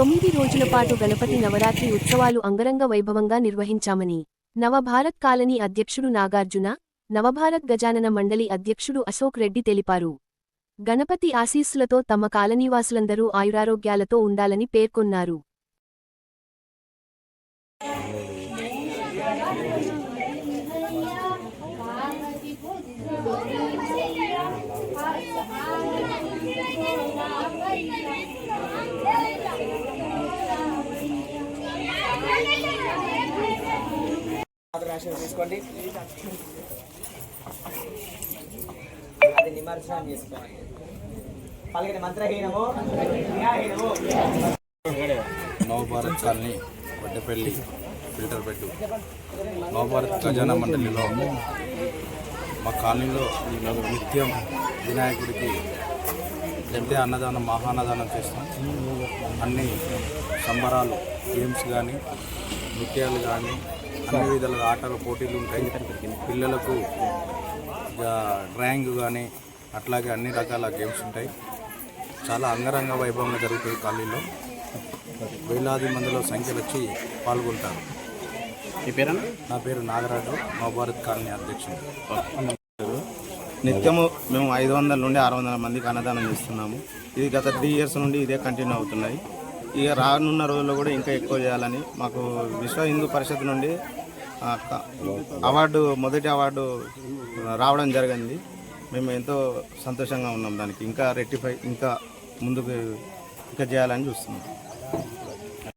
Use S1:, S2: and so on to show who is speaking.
S1: తొమ్మిది రోజుల పాటు గణపతి నవరాత్రి ఉత్సవాలు అంగరంగ వైభవంగా నిర్వహించామని నవభారత్ కాలనీ అధ్యక్షుడు నాగార్జున నవభారత్ గజానన మండలి అధ్యక్షుడు అశోక్ రెడ్డి తెలిపారు. గణపతి ఆశీస్సులతో తమ కాలనీవాసులందరూ ఆయురారోగ్యాలతో ఉండాలని పేర్కొన్నారు.
S2: తీసుకోండి. అది నిమజ్జనం చేసుకోవాలి. పలికిన మంత్రహీనము క్రియాహీనము
S3: నవభారత్ కాలనీ వడ్డపల్లి ఫిల్టర్ పెట్టు. నవభారత్ ఖజానా మండలిలో మా కాలనీలో నిత్యం వినాయకుడికి నిత్య అన్నదానం మహాన్నదానం చేస్తాం. అన్ని సంబరాలు గేమ్స్ కానీ నృత్యాలు కానీ అన్ని విధాలుగా ఆటల పోటీలు ఉంటాయి. పిల్లలకు డ్రాయింగ్ కానీ అట్లాగే అన్ని రకాల గేమ్స్ ఉంటాయి. చాలా అంగరంగ వైభవంగా జరుగుతుంది కాలనీలో. వేలాది మందిలో సంఖ్యలు వచ్చి పాల్గొంటారు.
S4: మీ పేరన్నా?
S3: నా పేరు నాగరాజు. నవభారత్ కాలనీ అధ్యక్షుడు.
S4: నిత్యము మేము ఐదు వందల నుండి ఆరు వందల మందికి అన్నదానం చేస్తున్నాము. ఇది గత త్రీ ఇయర్స్ నుండి ఇదే కంటిన్యూ అవుతున్నాయి. ఇక రానున్న రోజుల్లో కూడా ఇంకా ఎక్కువ చేయాలని మాకు విశ్వ హిందూ పరిషత్ నుండి అవార్డు మొదటి అవార్డు రావడం జరిగింది. మేము ఎంతో సంతోషంగా ఉన్నాం దానికి. ఇంకా రెట్టిఫై ఇంకా ముందుకు ఇంకా చేయాలని చూస్తున్నాం.